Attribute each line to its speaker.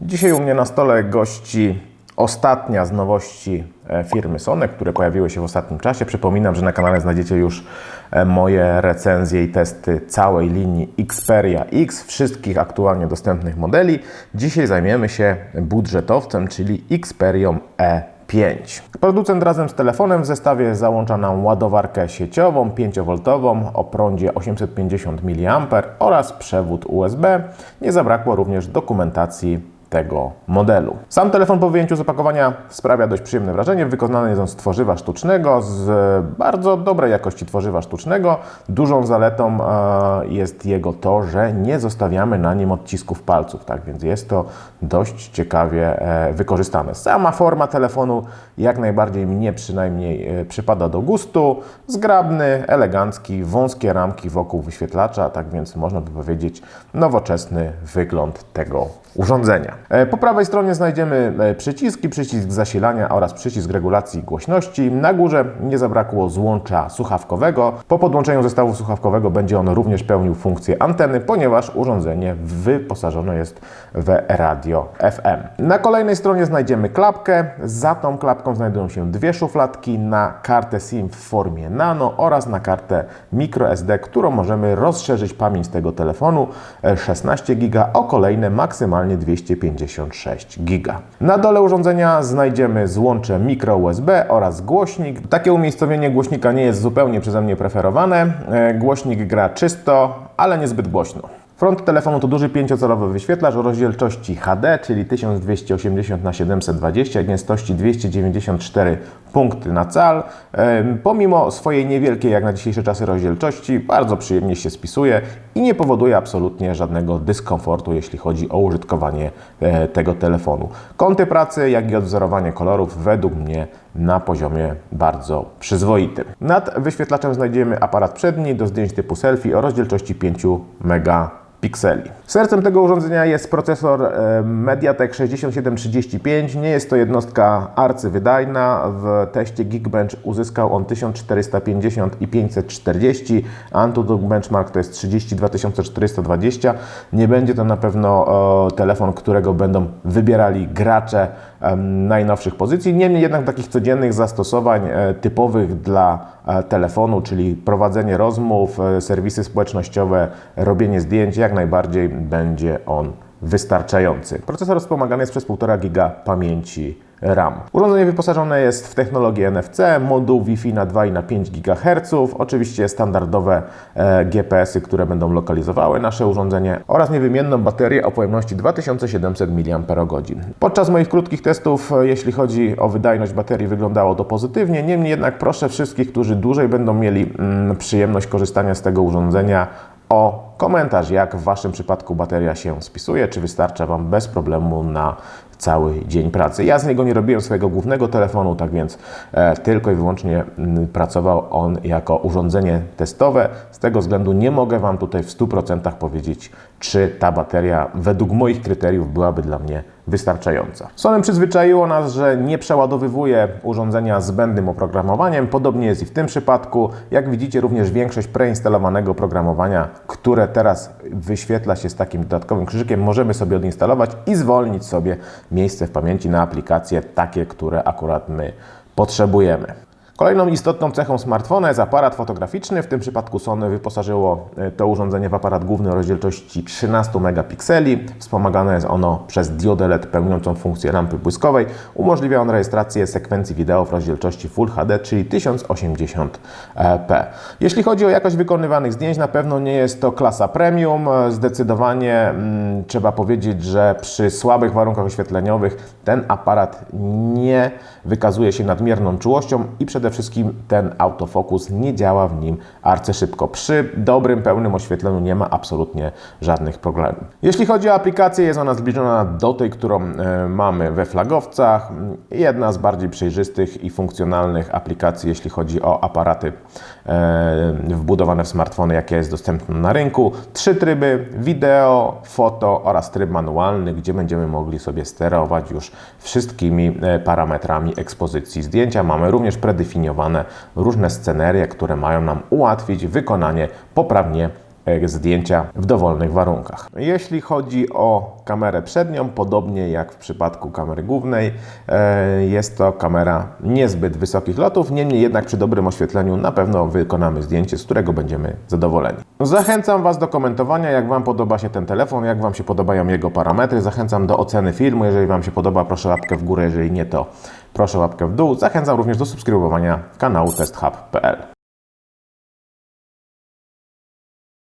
Speaker 1: Dzisiaj u mnie na stole gości ostatnia z nowości e, firmy Sony, które pojawiły się w ostatnim czasie. Przypominam, że na kanale znajdziecie już e, moje recenzje i testy całej linii Xperia X, wszystkich aktualnie dostępnych modeli. Dzisiaj zajmiemy się budżetowcem, czyli Xperią E5. Producent razem z telefonem w zestawie załącza nam ładowarkę sieciową 5V o prądzie 850 mA oraz przewód USB. Nie zabrakło również dokumentacji tego modelu. Sam telefon po wyjęciu z opakowania sprawia dość przyjemne wrażenie. Wykonany jest on z tworzywa sztucznego, z bardzo dobrej jakości tworzywa sztucznego. Dużą zaletą e, jest jego to, że nie zostawiamy na nim odcisków palców, tak więc jest to dość ciekawie e, wykorzystane. Sama forma telefonu jak najbardziej mnie przynajmniej e, przypada do gustu. Zgrabny, elegancki, wąskie ramki wokół wyświetlacza, tak więc można by powiedzieć nowoczesny wygląd tego urządzenia. E, Po prawej stronie znajdziemy e, przyciski, przycisk zasilania oraz przycisk regulacji głośności. Na górze nie zabrakło złącza słuchawkowego. Po podłączeniu zestawu słuchawkowego będzie on również pełnił funkcję anteny, ponieważ urządzenie wyposażone jest w radio FM. Na kolejnej stronie znajdziemy klapkę. Za tą klapką znajdują się dwie szufladki na kartę SIM w formie nano oraz na kartę microSD, którą możemy rozszerzyć pamięć tego telefonu e, 16 GB o kolejne maksymalnie 256 GB. Na dole urządzenia znajdziemy złącze micro USB oraz głośnik. Takie umiejscowienie głośnika nie jest zupełnie przeze mnie preferowane. E, Głośnik gra czysto, ale niezbyt głośno. Front telefonu to duży 5-calowy wyświetlacz o rozdzielczości HD, czyli 1280 x 720 gęstości 294 punkty na cal. Pomimo swojej niewielkiej jak na dzisiejsze czasy rozdzielczości, bardzo przyjemnie się spisuje i nie powoduje absolutnie żadnego dyskomfortu, jeśli chodzi o użytkowanie e, tego telefonu. Kąty pracy, jak i odwzorowanie kolorów według mnie na poziomie bardzo przyzwoitym. Nad wyświetlaczem znajdziemy aparat przedni do zdjęć typu selfie o rozdzielczości 5 megapixeli. Sercem tego urządzenia jest procesor e, MediaTek 6735. Nie jest to jednostka arcywydajna. W teście Geekbench uzyskał on 1450 i 540. AnTuTu Benchmark to jest 32 420. Nie będzie to na pewno telefon, którego będą wybierali gracze najnowszych pozycji. Niemniej jednak takich codziennych zastosowań e, typowych dla e, telefonu, czyli prowadzenie rozmów, serwisy społecznościowe, robienie zdjęć, jak najbardziej będzie on wystarczający. Procesor wspomagany jest przez 1,5 giga pamięci RAM. Urządzenie wyposażone jest w technologię NFC, moduł Wi-Fi na 2 i na 5 GHz, oczywiście standardowe e, GPS-y, które będą lokalizowały nasze urządzenie oraz niewymienną baterię o pojemności 2700 mAh. Podczas moich krótkich testów, e, jeśli chodzi o wydajność baterii, wyglądało to pozytywnie. Niemniej jednak proszę wszystkich, którzy dłużej będą mieli mm, przyjemność korzystania z tego urządzenia, o komentarz, jak w Waszym przypadku bateria się spisuje, czy wystarcza Wam bez problemu na cały dzień pracy. Ja z niego nie robiłem swojego głównego telefonu, tak więc e, tylko i wyłącznie mm, pracował on jako urządzenie testowe. Z tego względu nie mogę Wam tutaj w 100% powiedzieć, czy ta bateria według moich kryteriów byłaby dla mnie wystarczająca. Sony przyzwyczaiło nas, że nie przeładowywuje urządzenia zbędnym oprogramowaniem. Podobnie jest i w tym przypadku. Jak widzicie, również większość preinstalowanego oprogramowania, które teraz wyświetla się z takim dodatkowym krzyżykiem, możemy sobie odinstalować i zwolnić sobie miejsce w pamięci na aplikacje takie, które akurat my potrzebujemy. Kolejną istotną cechą smartfona jest aparat fotograficzny. W tym przypadku Sony wyposażyło e, to urządzenie w aparat główny o rozdzielczości 13 megapikseli. Wspomagane jest ono przez diodę LED pełniącą funkcję lampy błyskowej. Umożliwia on rejestrację sekwencji wideo w rozdzielczości Full HD, czyli 1080p. Jeśli chodzi o jakość wykonywanych zdjęć, na pewno nie jest to klasa premium. Zdecydowanie mm, trzeba powiedzieć, że przy słabych warunkach oświetleniowych ten aparat nie wykazuje się nadmierną czułością i przede wszystkim ten autofokus nie działa w nim arcyszybko. Przy dobrym, pełnym oświetleniu nie ma absolutnie żadnych problemów. Jeśli chodzi o aplikację, jest ona zbliżona do tej, którą e, mamy we flagowcach. Jedna z bardziej przejrzystych i funkcjonalnych aplikacji, jeśli chodzi o aparaty e, wbudowane w smartfony, jakie jest dostępne na rynku. Trzy tryby: wideo, foto oraz tryb manualny, gdzie będziemy mogli sobie sterować już wszystkimi e, parametrami ekspozycji zdjęcia. Mamy również predefiniowane różne scenerie, które mają nam ułatwić wykonanie poprawnie zdjęcia w dowolnych warunkach. Jeśli chodzi o kamerę przednią, podobnie jak w przypadku kamery głównej, e, jest to kamera niezbyt wysokich lotów, niemniej jednak przy dobrym oświetleniu na pewno wykonamy zdjęcie, z którego będziemy zadowoleni. Zachęcam Was do komentowania, jak Wam podoba się ten telefon, jak Wam się podobają jego parametry. Zachęcam do oceny filmu. Jeżeli Wam się podoba, proszę łapkę w górę, jeżeli nie, to proszę łapkę w dół. Zachęcam również do subskrybowania kanału testhub.pl.